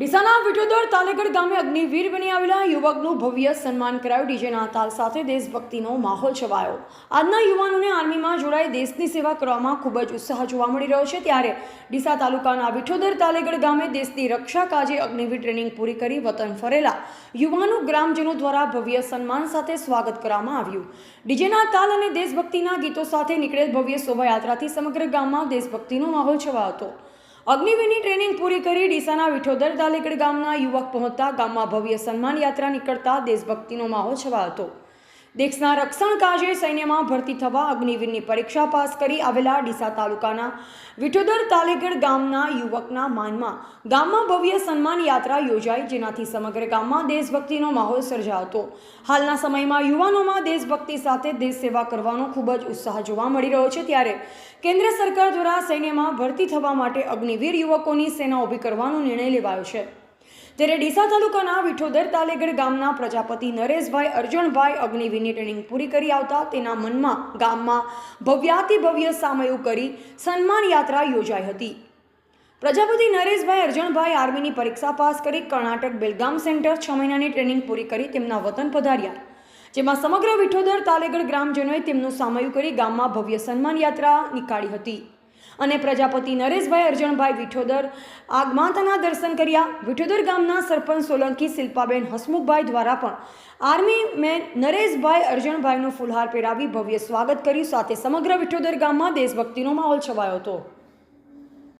ડીસાના વિઠોદર તાલેગઢ ગામે અગ્નિવીર બની આવેલા યુવકનું ભવ્ય સન્માન કરાયું. ડીજેના તાલ સાથે દેશભક્તિનો માહોલ છવાયો. આજના યુવાનોને આર્મીમાં જોડાઈ દેશની સેવા કરવામાં ખૂબ જ ઉત્સાહ જોવા મળી રહ્યો છે. ત્યારે ડીસા તાલુકાના વિઠોદર તાલેગઢ ગામે દેશની રક્ષા કાજે અગ્નિવીર ટ્રેનિંગ પૂરી કરી વતન ફરેલા યુવાનો ગ્રામજનો દ્વારા ભવ્ય સન્માન સાથે સ્વાગત કરવામાં આવ્યું. ડીજેના તાલ અને દેશભક્તિના ગીતો સાથે નીકળેલ ભવ્ય શોભાયાત્રાથી સમગ્ર ગામમાં દેશભક્તિનો માહોલ છવાયો હતો. અગ્નિવીરની ટ્રેનિંગ પૂરી કરી ડીસાના વિઠોદર દાલેકડ ગામના યુવક પહોંચતા ગામમાં ભવ્ય સન્માન યાત્રા નીકળતા દેશભક્તિનો માહોલ છવાયો હતો. દેશના રક્ષણ કાજે સૈન્યમાં ભરતી થવા અગ્નિવીરની પરીક્ષા પાસ કરી આવેલા ડીસા તાલુકાના વિઠોદર તાલેગઢ ગામના યુવકના માનમાં ગામમાં ભવ્ય સન્માન યાત્રા યોજાઈ, જેનાથી સમગ્ર ગામમાં દેશભક્તિનો માહોલ સર્જાયો હાલના સમયમાં યુવાનોમાં દેશભક્તિ સાથે દેશ સેવા કરવાનો ખૂબ જ ઉત્સાહ જોવા મળી રહ્યો છે. ત્યારે કેન્દ્ર સરકાર દ્વારા સૈન્યમાં ભરતી થવા માટે અગ્નિવીર યુવકોની સેના ઊભી કરવાનો નિર્ણય લેવાયો છે. ત્યારે ડીસા તાલુકાના વિઠોદર તાલેગઢ ગામના પ્રજાપતિ નરેશભાઈ, અર્જણભાઈ અગ્નિવીરની ટ્રેનિંગ પૂરી કરી આવતા તેના મનમાં ગામમાં ભવ્યાતિ ભવ્ય સામયું કરી સન્માન યાત્રા યોજાઈ હતી. પ્રજાપતિ નરેશભાઈ, અર્જણભાઈ આર્મીની પરીક્ષા પાસ કરી કર્ણાટક બેલગામ સેન્ટર છ મહિનાની ટ્રેનિંગ પૂરી કરી તેમના વતન પધાર્યા. જેમાં સમગ્ર વિઠોદર તાલેગઢ ગ્રામજનોએ તેમનું સામયું કરી ગામમાં ભવ્ય સન્માન યાત્રા નીકાળી હતી. અને પ્રજાપતિ નરેશભાઈ અર્જણભાઈ વિઠોદર આગમાતાના દર્શન કર્યા. વિઠોદર ગામના સરપંચ સોલંકી શિલ્પાબેન હસમુખભાઈ દ્વારા પણ આર્મી મેન નરેશભાઈ અર્જણભાઈનું ફુલહાર પહેરાવી ભવ્ય સ્વાગત કર્યું. સાથે સમગ્ર વિઠોદર ગામમાં દેશભક્તિનો માહોલ છવાયો હતો.